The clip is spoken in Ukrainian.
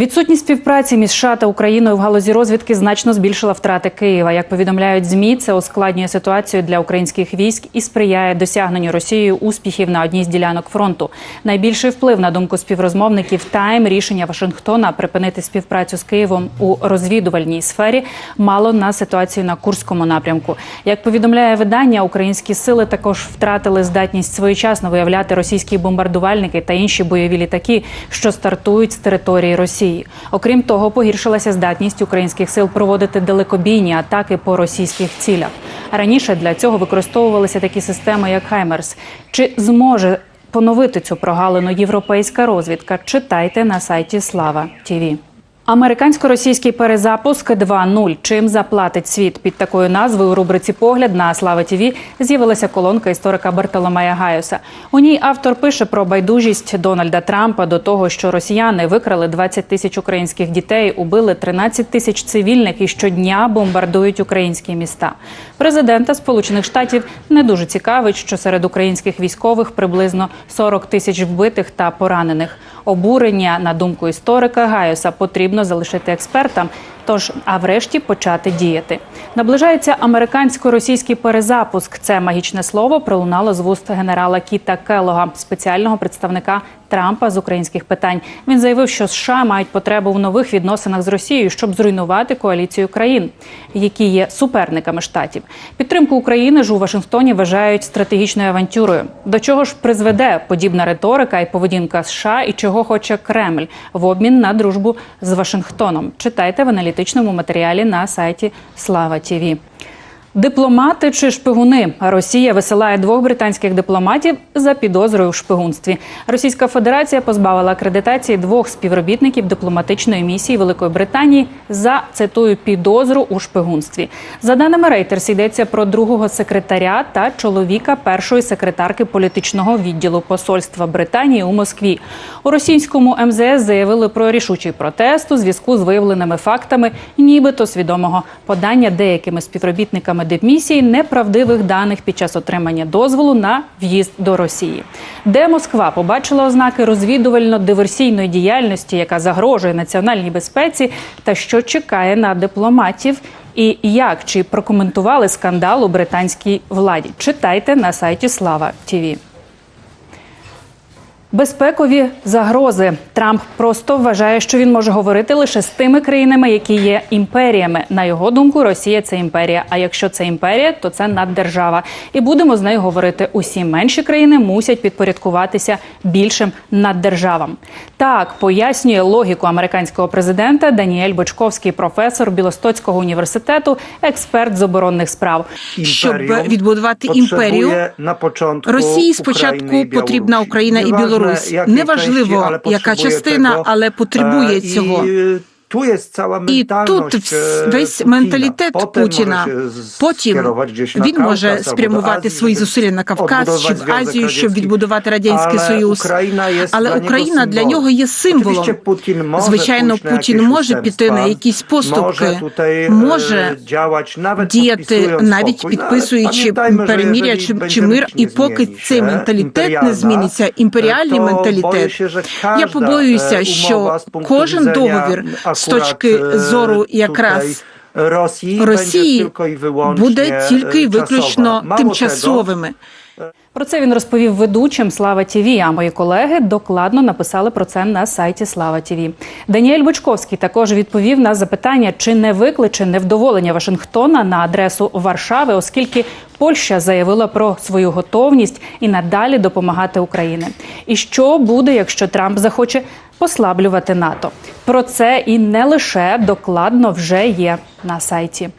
Відсутність співпраці між США та Україною в галузі розвідки значно збільшила втрати Києва. Як повідомляють змі, це ускладнює ситуацію для українських військ і сприяє досягненню Росією успіхів на одній з ділянок фронту. Найбільший вплив на думку співрозмовників Тайм рішення Вашингтона припинити співпрацю з Києвом у розвідувальній сфері мало на ситуацію на Курському напрямку. Як повідомляє видання, українські сили також втратили здатність своєчасно виявляти російські бомбардувальники та інші бойові літаки, що стартують з території Росії. Окрім того, погіршилася здатність українських сил проводити далекобійні атаки по російських цілях. Раніше для цього використовувалися такі системи, як Хаймерс. Чи зможе поновити цю прогалину європейська розвідка? Читайте на сайті Слава ТІВІ. Американсько-російський перезапуск 2.0. Чим заплатить світ під такою назвою у рубриці Погляд на Слава ТІВІ з'явилася колонка історика Бартоломея Гайоса. У ній автор пише про байдужість Дональда Трампа до того, що росіяни викрали 20 тисяч українських дітей, убили 13 тисяч цивільних і щодня бомбардують українські міста. Президента Сполучених Штатів не дуже цікавить, що серед українських військових приблизно 40 тисяч вбитих та поранених. Обурення, на думку історика Гайоса, потрібно залишити експертам. Тож, а врешті почати діяти. Наближається американсько-російський перезапуск. Це магічне слово пролунало з вуст генерала Кіта Келога, спеціального представника Трампа з українських питань. Він заявив, що США мають потребу в нових відносинах з Росією, щоб зруйнувати коаліцію країн, які є суперниками штатів. Підтримку України ж у Вашингтоні вважають стратегічною авантюрою. До чого ж призведе подібна риторика і поведінка США, і чого хоче Кремль в обмін на дружбу з Вашингтоном? Читайте в аналітичному матеріалі на сайті Слава Тіві. Дипломати чи шпигуни Росія висилає двох британських дипломатів за підозрою в шпигунстві. Російська Федерація позбавила акредитації двох співробітників дипломатичної місії Великої Британії за цитую підозру у шпигунстві. За даними Reuters, йдеться про другого секретаря та чоловіка першої секретарки політичного відділу посольства Британії у Москві. У російському МЗС заявили про рішучий протест у зв'язку з виявленими фактами, нібито свідомого подання деякими співробітниками дипмісії неправдивих даних під час отримання дозволу на в'їзд до Росії, де Москва побачила ознаки розвідувально-диверсійної діяльності, яка загрожує національній безпеці, та що чекає на дипломатів. І як чи прокоментували скандал у британській владі? Читайте на сайті Слава ТІВІ. Безпекові загрози Трамп просто вважає, що він може говорити лише з тими країнами, які є імперіями. На його думку, Росія це імперія. А якщо це імперія, то це наддержава. І будемо з нею говорити. Усі менші країни мусять підпорядкуватися більшим наддержавам. Так пояснює логіку американського президента Даніель Бочковський, професор Білостоцького університету, експерт з оборонних справ. Щоб відбудувати імперію, на початку Росії спочатку потрібна Україна і Неважне, Білорусь. Неважливо, яка частина, але потребує Е, цього. І І mentalność тут е, вс- весь менталітет Путіна. Потім він може спрямувати свої зусилля на Кавказ чи в Азію, щоб відбудувати радянський союз. Україна є Але Україна для нього є символом. Putin може Звичайно, Путін може піти на якісь поступки, може діяти навіть підписуючи перемір'я чи, чи мир, і поки цей менталітет не зміниться, імперіальний менталітет. Я побоююся, що кожен договір з точки е, зору якраз Росії, Росії буде тільки і е, виключно часова. Тимчасовими. Про це він розповів ведучим Слава Тіві. А мої колеги докладно написали про це на сайті Слава Тіві. Даніель Бочковський також відповів на запитання, чи не викличе невдоволення Вашингтона на адресу Варшави, оскільки Польща заявила про свою готовність і надалі допомагати Україні. І що буде, якщо Трамп захоче послаблювати НАТО? Про це і не лише докладно вже є на сайті.